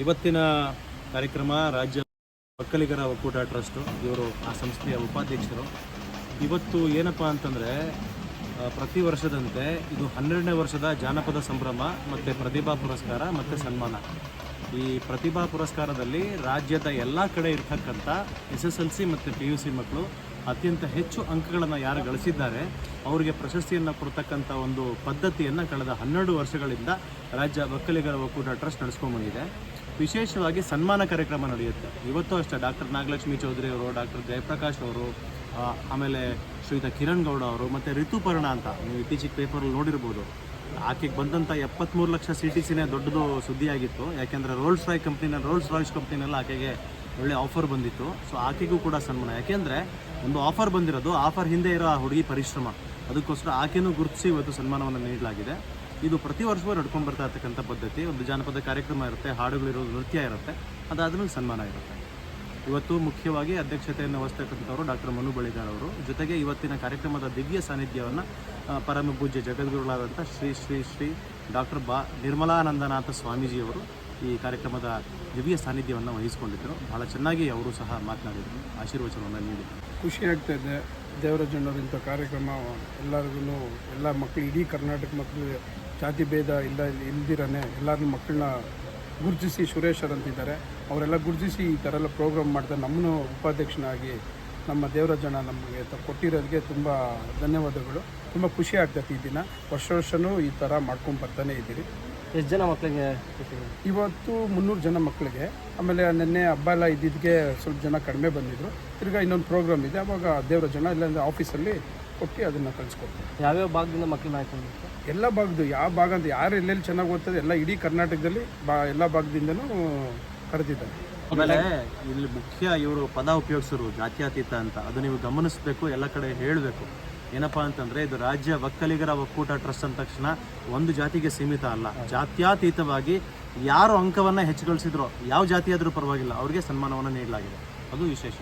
ಇವತ್ತಿನ ಕಾರ್ಯಕ್ರಮ ರಾಜ್ಯ ಒಕ್ಕಲಿಗರ ಒಕ್ಕೂಟ ಟ್ರಸ್ಟು, ಇವರು ಆ ಸಂಸ್ಥೆಯ ಉಪಾಧ್ಯಕ್ಷರು. ಇವತ್ತು ಏನಪ್ಪ ಅಂತಂದರೆ ಪ್ರತಿ ವರ್ಷದಂತೆ ಇದು ಹನ್ನೆರಡನೇ ವರ್ಷದ ಜಾನಪದ ಸಂಭ್ರಮ ಮತ್ತು ಪ್ರತಿಭಾ ಪುರಸ್ಕಾರ ಮತ್ತು ಸನ್ಮಾನ. ಈ ಪ್ರತಿಭಾ ಪುರಸ್ಕಾರದಲ್ಲಿ ರಾಜ್ಯದ ಎಲ್ಲ ಕಡೆ ಇರ್ತಕ್ಕಂಥ ಎಸ್ ಎಸ್ ಎಲ್ ಸಿ ಮತ್ತು ಪಿ ಯು ಸಿ ಮಕ್ಕಳು ಅತ್ಯಂತ ಹೆಚ್ಚು ಅಂಕಗಳನ್ನು ಯಾರು ಗಳಿಸಿದ್ದಾರೆ, ಅವರಿಗೆ ಪ್ರಶಸ್ತಿಯನ್ನು ಕೊಡ್ತಕ್ಕಂಥ ಒಂದು ಪದ್ಧತಿಯನ್ನು ಕಳೆದ ಹನ್ನೆರಡು ವರ್ಷಗಳಿಂದ ರಾಜ್ಯ ಒಕ್ಕಲಿಗರ ಒಕ್ಕೂಟ ಟ್ರಸ್ಟ್ ನಡೆಸ್ಕೊಂಡ್ಬಂದಿದೆ ವಿಶೇಷವಾಗಿ ಸನ್ಮಾನ ಕಾರ್ಯಕ್ರಮ ನಡೆಯುತ್ತೆ. ಇವತ್ತು ಅಷ್ಟೇ ಡಾಕ್ಟರ್ ನಾಗಲಕ್ಷ್ಮಿ ಚೌಧರಿ ಅವರು, ಡಾಕ್ಟರ್ ಜಯಪ್ರಕಾಶ್ ಅವರು ಆಮೇಲೆ ಶ್ರೀಯುತ ಕಿರಣ್ ಗೌಡ ಅವರು, ಮತ್ತು ಋತುಪರ್ಣ ಅಂತ ನೀವು ಇತ್ತೀಚೆಗೆ ಪೇಪರಲ್ಲಿ ನೋಡಿರ್ಬೋದು. ಆಕೆಗೆ ಬಂದಂಥ ಎಪ್ಪತ್ತ್ಮೂರು ಲಕ್ಷ ಸಿ ಟಿ ಸಿನೇ ದೊಡ್ಡದು ಸುದ್ದಿಯಾಗಿತ್ತು. ಯಾಕೆಂದರೆ ರೋಲ್ಸ್ ರಾಯ್ ಕಂಪ್ನಿನ ರೋಲ್ಸ್ ರಾಯ್ಸ್ ಕಂಪ್ನಿನೆಲ್ಲ ಆಕೆಗೆ ಒಳ್ಳೆ ಆಫರ್ ಬಂದಿತ್ತು. ಸೊ ಆಕೆಗೂ ಕೂಡ ಸನ್ಮಾನ. ಯಾಕೆಂದರೆ ಒಂದು ಆಫರ್ ಬಂದಿರೋದು ಆಫರ್ ಹಿಂದೆ ಇರೋ ಆ ಹುಡುಗಿ ಪರಿಶ್ರಮ. ಅದಕ್ಕೋಸ್ಕರ ಆಕೆಯೂ ಗುರುತಿಸಿ ಇವತ್ತು ಸನ್ಮಾನವನ್ನು ನೀಡಲಾಗಿದೆ. ಇದು ಪ್ರತಿ ವರ್ಷವೂ ನಡ್ಕೊಂಡು ಬರ್ತಾ ಇರ್ತಕ್ಕಂಥ ಪದ್ಧತಿ. ಒಂದು ಜಾನಪದ ಕಾರ್ಯಕ್ರಮ ಇರುತ್ತೆ, ಹಾಡುಗಳಿರೋದು ನೃತ್ಯ ಇರುತ್ತೆ. ಅದಾದ್ಮೇಲೆ ಸನ್ಮಾನ ಇರುತ್ತೆ. ಇವತ್ತು ಮುಖ್ಯವಾಗಿ ಅಧ್ಯಕ್ಷತೆಯನ್ನು ವಹಿಸ್ತಕ್ಕಂಥವ್ರು ಡಾಕ್ಟರ್ ಮನು ಬಳಿಗಾರ್ ಅವರು. ಜೊತೆಗೆ ಇವತ್ತಿನ ಕಾರ್ಯಕ್ರಮದ ದಿವ್ಯ ಸಾನ್ನಿಧ್ಯವನ್ನು ಪರಮ ಪೂಜ್ಯ ಜಗದ್ಗುರುಗಳಾದಂಥ ಶ್ರೀ ಶ್ರೀ ಶ್ರೀ ಡಾಕ್ಟರ್ ಬಾ ನಿರ್ಮಲಾನಂದನಾಥ ಸ್ವಾಮೀಜಿಯವರು ಈ ಕಾರ್ಯಕ್ರಮದ ದಿವ್ಯ ಸಾನ್ನಿಧ್ಯವನ್ನು ವಹಿಸಿಕೊಂಡಿದ್ದರು. ಬಹಳ ಚೆನ್ನಾಗಿ ಅವರು ಸಹ ಮಾತನಾಡಿದರು. ಆಶೀರ್ವಚನವನ್ನು ನೀಡಿದರು. ಖುಷಿ ಆಗ್ತಾ ಇದೆ. ದೇವರಾಜಣ್ಣವ್ರ ಇಂಥ ಕಾರ್ಯಕ್ರಮ ಎಲ್ಲರಿಗೂ, ಎಲ್ಲ ಮಕ್ಕಳು ಇಡೀ ಕರ್ನಾಟಕ ಮಕ್ಕಳು ಜಾತಿ ಭೇದ ಇಲ್ಲ ಇಲ್ದಿರನೆ ಎಲ್ಲರೂ ಮಕ್ಕಳನ್ನ ಗುರುತಿಸಿ ಸುರೇಶರ್ ಅಂತಿದ್ದಾರೆ. ಅವರೆಲ್ಲ ಗುರುತಿಸಿ ಈ ಥರ ಎಲ್ಲ ಪ್ರೋಗ್ರಾಮ್ ಮಾಡ್ತಾರೆ. ನಮ್ಮನ್ನು ಉಪಾಧ್ಯಕ್ಷನಾಗಿ ನಮ್ಮ ದೇವರಾಜಣ್ಣ ನಮಗೆ ಕೊಟ್ಟಿರೋದಕ್ಕೆ ತುಂಬ ಧನ್ಯವಾದಗಳು. ತುಂಬ ಖುಷಿ ಆಗ್ತೈತೆ ಈ ದಿನ. ವರ್ಷ ವರ್ಷವೂ ಈ ಥರ ಮಾಡ್ಕೊಂಡು ಬರ್ತಾನೆ ಇದ್ದೀರಿ. ಎಷ್ಟು ಜನ ಮಕ್ಕಳಿಗೆ ಇವತ್ತು ಮುನ್ನೂರು ಜನ ಮಕ್ಕಳಿಗೆ ಆಮೇಲೆ ನಿನ್ನೆ ಹಬ್ಬ ಎಲ್ಲ ಇದ್ದಿದ್ದಕ್ಕೆ ಸ್ವಲ್ಪ ಜನ ಕಡಿಮೆ ಬಂದಿದ್ರು. ತಿರ್ಗಾ ಇನ್ನೊಂದು ಪ್ರೋಗ್ರಾಮ್ ಇದೆ. ಅವಾಗ ದೇವರ ಜನ ಇಲ್ಲಾಂದರೆ ಆಫೀಸಲ್ಲಿ ಕೊಟ್ಟು ಅದನ್ನು ಕಳಿಸ್ಕೊಡ್ತೀವಿ ಯಾವ್ಯಾವ ಭಾಗದಿಂದ ಮಕ್ಕಳನ್ನ ಆಯ್ಕೊಂಡು ಎಲ್ಲ ಭಾಗದ್ದು ಯಾವ ಭಾಗ ಅಂತ ಯಾರು ಎಲ್ಲೆಲ್ಲಿ ಚೆನ್ನಾಗಿ ಓದ್ತದೆ ಎಲ್ಲ ಇಡೀ ಕರ್ನಾಟಕದಲ್ಲಿ ಬಾ ಎಲ್ಲ ಭಾಗದಿಂದನೂ ಕರೆದಿದ್ದಾರೆ. ಆಮೇಲೆ ಇಲ್ಲಿ ಮುಖ್ಯ ಇವರು ಪದ ಉಪಯೋಗಿಸೋರು ಜಾತ್ಯಾತೀತ ಅಂತ ಅದು ನೀವು ಗಮನಿಸಬೇಕು ಎಲ್ಲ ಕಡೆ ಹೇಳಬೇಕು. ಏನಪ್ಪಾ ಅಂತಂದ್ರೆ ಇದು ರಾಜ್ಯ ಒಕ್ಕಲಿಗರ ಒಕ್ಕೂಟ ಟ್ರಸ್ಟ್ ಅಂದ ತಕ್ಷಣ ಒಂದು ಜಾತಿಗೆ ಸೀಮಿತ ಅಲ್ಲ. ಜಾತ್ಯಾತೀತವಾಗಿ ಯಾರು ಅಂಕವನ್ನ ಹೆಚ್ಚು ಗಳಿಸಿದ್ರೋ ಯಾವ ಜಾತಿ ಆದರೂ ಪರವಾಗಿಲ್ಲ ಅವ್ರಿಗೆ ಸನ್ಮಾನವನ್ನು ನೀಡಲಾಗಿದೆ. ಅದು ವಿಶೇಷ.